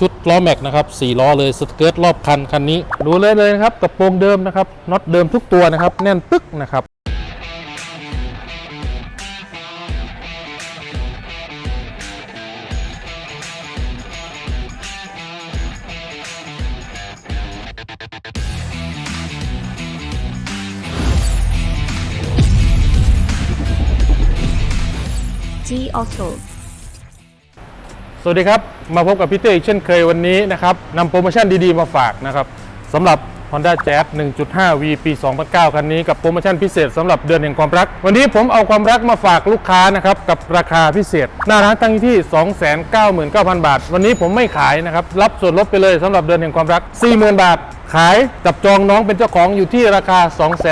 ชุดล้อแม็กนะครับ4ล้อเลยสเกิร์ตรอบคันคันนี้ ดูเลยเลยนะครับกระโปรงเดิมนะครับน็อตเดิมทุกตัวนะครับ แน่นปึ๊กนะครับ G Auto สวัสดีครับ มาพบกับพี่เต้อีกเช่นเคยวันนี้นะครับนำโปรโมชั่นดีๆมาฝากนะครับสำหรับ Honda Jazz 1.5 V ปี 2009 คันนี้กับโปรโมชั่นพิเศษสำหรับเดือนแห่งความรัก วันนี้ผมเอาความรักมาฝากลูกค้านะครับกับราคาพิเศษ หน้าร้านตั้งอยู่ที่ 299,000 บาท วันนี้ผมไม่ขายนะครับรับส่วนลดไปเลยสำหรับเดือนแห่งความรัก 40,000 บาท ขายจับจองน้องเป็นเจ้าของอยู่ที่ราคา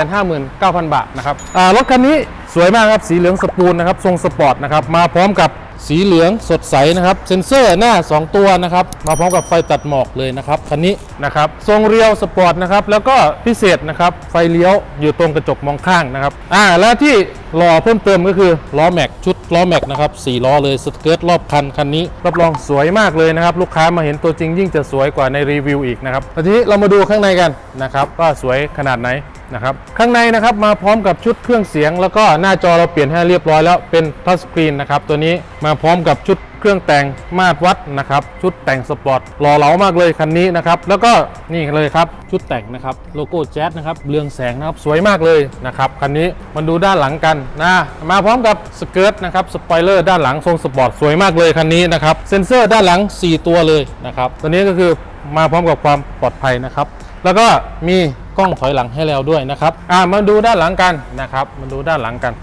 259,000 บาทนะครับรถคันนี้สวยมากครับสีเหลืองสปูนนะครับทรงสปอร์ตนะครับมาพร้อมกับ สีเหลืองสดใสนะครับ เซ็นเซอร์หน้า 2 ตัวนะครับ มาพร้อมกับไฟตัดหมอกเลยนะครับคันนี้นะครับทรงเรียวสปอร์ตนะครับ แล้วก็พิเศษนะครับ ไฟเลี้ยวอยู่ตรงกระจกมองข้างนะครับอ่าแล้วที่หล่อเพิ่มเติมก็คือล้อแม็กชุดล้อแม็กนะครับสี่ล้อเลยสเกิร์ตรอบคันคันนี้ รับรองสวยมากเลยนะครับ ลูกค้ามาเห็นตัวจริงยิ่งจะสวยกว่าในรีวิวอีกนะครับทีนี้เรามาดูข้างในกันนะครับว่าสวยขนาดไหน นะครับข้างในนะครับมาพร้อมกับชุดเครื่องเสียง แล้วก็หน้าจอเราเปลี่ยนให้เรียบร้อยแล้วเป็นทัชสกรีนนะครับตัวนี้มาพร้อมกับชุดเครื่องแต่งมาตรวัดนะครับชุดแต่งสปอร์ตหล่อเหลามากเลยคันนี้นะครับแล้วก็นี่เลยครับชุดแต่งนะครับโลโก้แจ๊สนะครับเรืองแสงนะครับสวยมากเลยนะครับคันนี้มันดูด้านหลังกันนะมาพร้อมกับสเกิร์ตนะครับสปอยเลอร์ด้านหลังทรงสปอร์ตสวยมากเลยคันนี้นะครับเซ็นเซอร์ด้านหลัง 4 ตัวเลยนะครับตัวนี้ก็คือมาพร้อมกับความปลอดภัยนะครับแล้วก็มี ล้องถอยหลังให้แล้วด้วยนะครับอ่ามาดูด้านหลังกันนะครับมาดูด้านหลังกัน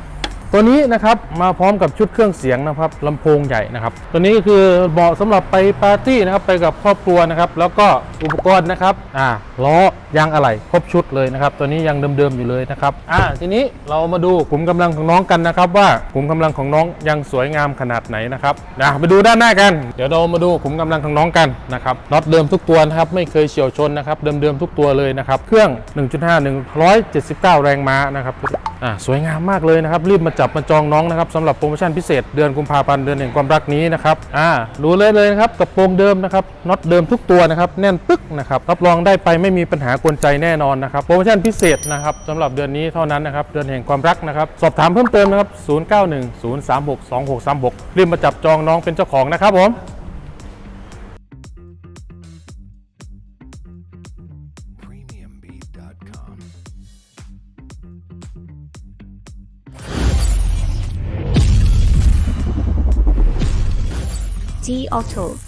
ตัวนี้นะครับมาพร้อมกับชุดเครื่องเสียงนะครับลำโพงใหญ่นะครับ ตัวนี้ก็คือเหมาะสำหรับไปปาร์ตี้นะครับไปกับครอบครัวนะครับ แล้วก็อุปกรณ์นะครับอ่าล้อยางอะไหล่ครบชุดเลยนะครับ ตัวนี้ยังเดิมๆอยู่เลยนะครับอ่าทีนี้เรามาดูขุมกำลังของน้องกันนะครับ ว่าขุมกำลังของน้องยังสวยงามขนาดไหนนะครับนะไปดูด้านหน้ากัน เดี๋ยวเรามาดูขุมกำลังของน้องกันนะครับน็อตเดิมทุกตัวนะครับไม่เคยเฉียวชนนะครับเดิมๆทุกตัวเลยนะครับเครื่อง 1.5 179 แรงม้านะครับ อ่าสวยงามมากเลยนะครับ รีบมาจับมาจองน้องนะครับสำหรับโปรโมชั่นพิเศษเดือนกุมภาพันธ์เดือนแห่งความรักนี้นะครับอ่ารู้เลยเลยนะครับกระโปรงเดิมนะครับน็อตเดิมทุกตัวนะครับแน่นปึ๊กนะครับรับรองได้ไปไม่มีปัญหากวนใจแน่นอนนะครับโปรโมชั่นพิเศษนะครับสำหรับเดือนนี้เท่านั้นนะครับเดือนแห่งความรักนะครับสอบถามเพิ่มเติมนะครับ0910362636 รีบมาจับจองน้องเป็นเจ้าของนะครับผม G Auto